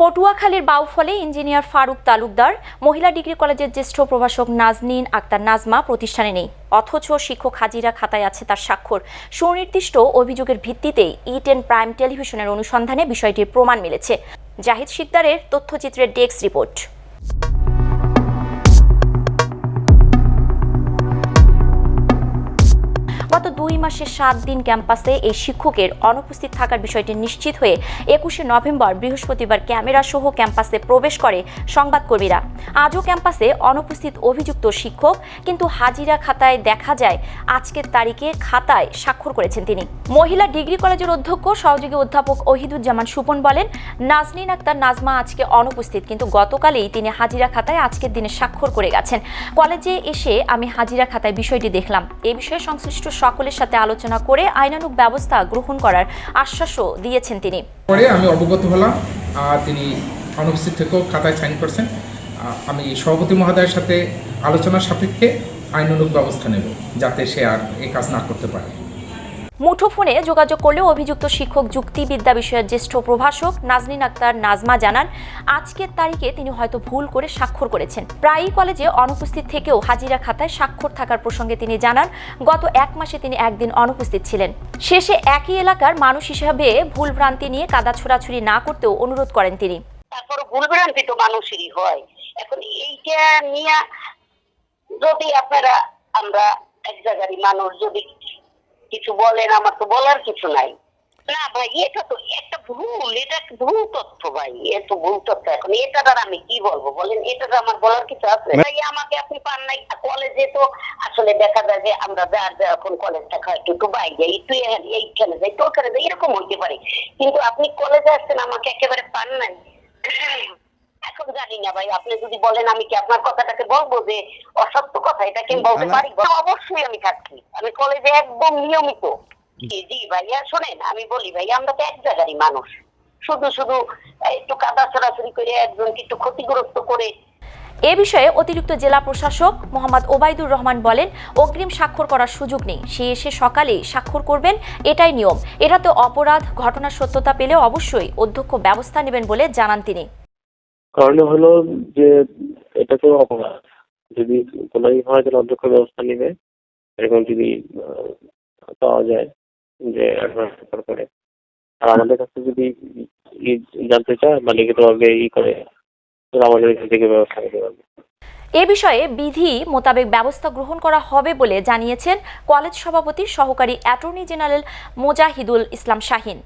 পটুয়াখালীর বাউফলে ইঞ্জিনিয়ার ফারুক তালুকদার, মহিলা ডিগ্রি কলেজের জ্যেষ্ঠ প্রভাষক নাজনীন আক্তার নাজমা প্রতিষ্ঠানে নেই। অথচ শিক্ষক হাজিরা খাতায় আছে তার স্বাক্ষর। সুনির্দিষ্ট অভিযোগের ভিত্তিতে ই টেন প্রাইম টেলিভিশনের অনুসন্ধানে বিষয়টির প্রমাণ মিলেছে। জাহিদ শিকদারের তথ্যচিত্রের ডেস্ক রিপোর্ট। গত দুই মাসে সাত দিন ক্যাম্পাসে এই শিক্ষকের অনুপস্থিত থাকার বিষয়টি নিশ্চিত হয়ে একুশে নভেম্বর বৃহস্পতিবার ক্যামেরা সহ ক্যাম্পাসে প্রবেশ করে সংবাদকর্মীরা। আজও ক্যাম্পাসে অনুপস্থিত অভিযুক্ত শিক্ষক, কিন্তু হাজিরা খাতায় দেখা যায় আজকের তারিখে খাতায় স্বাক্ষর করেছেন তিনি। মহিলা ডিগ্রি কলেজের অধ্যক্ষ, সহযোগী অধ্যাপক ওহিদুজ্জামান সুপন বলেন, নাজনীন আক্তার নাজমা আজকে অনুপস্থিত, কিন্তু গতকালেই তিনি হাজিরা খাতায় আজকের দিনে স্বাক্ষর করে গেছেন। কলেজে এসে আমি হাজিরা খাতায় বিষয়টি দেখলাম। এ বিষয়ে সংশ্লিষ্ট সকলের সাথে আলোচনা করে আইনানুগ ব্যবস্থা গ্রহণ করার আশ্বাসও দিয়েছেন তিনি। পরে আমি অবগত হলাম, আর তিনি অনুপস্থিত থেকেও খাতায় সাইন করছেন। আমি সভাপতি মহোদয়ের সাথে আলোচনার সাপেক্ষে আইনানুগ ব্যবস্থা নেব, যাতে সে আর এই কাজ না করতে পারে। মুঠোফোনে যোগাযোগ করলেও অভিযুক্ত শিক্ষক যুক্তিবিদ্যা বিষয়ের জ্যেষ্ঠ প্রভাষক নাজনীন আক্তার নাজমা জানান, আজকের তারিখে তিনি হয়তো ভুল করে স্বাক্ষর করেছেন। প্রায়ই কলেজে অনুপস্থিত থেকেও হাজিরা খাতায় স্বাক্ষর থাকার প্রসঙ্গে তিনি জানান, গত এক মাসে তিনি একদিন অনুপস্থিত ছিলেন। শেষে একই এলাকার মানুষ হিসাবে ভুল ভ্রান্তি নিয়ে কাদা ছোড়াছুড়ি না করতেও অনুরোধ করেন তিনি। তারপর ভুলভ্রান্তি তো মানুষেরই হয়। এখন এইটা নিয়ে যদি আপনারা, আমরা এক জায়গারই মানুষ যদি কিছু বলেন আমার তো বলার কিছু নাই। না ভাই এটা তো একটা ভুল এটা ভুল তথ্য ভাই এ তো ভুল তথ্য। এখন এটা দ্বারা আমি কি বলব বলেন এটা তো আমার বলার কিছু আছে? ভাই আমাকে আপনি পান নাই কলেজে তো আসলে দেখা যায় যে আমরা যার যখন কলেজ থাকা একটু একটু বাইরে একটু এইখানে যাই তো ওখানে যাই এরকম হইতে পারে। কিন্তু আপনি কলেজে আসছেন আমাকে একেবারে পান নাই। এখন জানি না ভাই। আপনি যদি বলেন আমি কি আপনার কথাটাকে বলব যে অসত্য কথা? এটা কি বলতে পারি? অবশ্যই আমি আমি কলেজে একদম নিয়মিত। জি জি ভাইয়া শোনেন আমি বলি ভাই আমরা তো এক জায়গারই মানুষ। শুধু শুধু একটু কাদা ছড়াছড়ি করে একজনকে একটু ক্ষতিগ্রস্ত করে। এ বিষয়ে অতিরিক্ত জেলা প্রশাসক মোহাম্মদ ওবায়দুর রহমান বলেন অগ্রিম স্বাক্ষর করার সুযোগ নেই। সে এসে সকালে স্বাক্ষর করবেন এটাই নিয়ম। এটাতে অপরাধ ঘটনার সত্যতা পেলে অবশ্যই অধ্যক্ষ ব্যবস্থা নেবেন বলে জানান তিনি। কারণ হলো যে এটা তো অপরাধ। যদি কোনোই হয় তাহলে অধ্যক্ষ ব্যবস্থা নেবে। এরকম যদি পাওয়া যায় যে করে। আর আমাদের কাছে যদি জানতে চায় বা লিখিতভাবে ই করে আমাদের এখান থেকে ব্যবস্থা নিতে পারবে। এ বিষয়ে বিধি মোতাবেক ব্যবস্থা গ্রহণ করা হবে বলে জানিয়েছেন কলেজ সভাপতি সহকারী অ্যাটর্নি জেনারেল মোজাহিদুল ইসলাম শাহিন।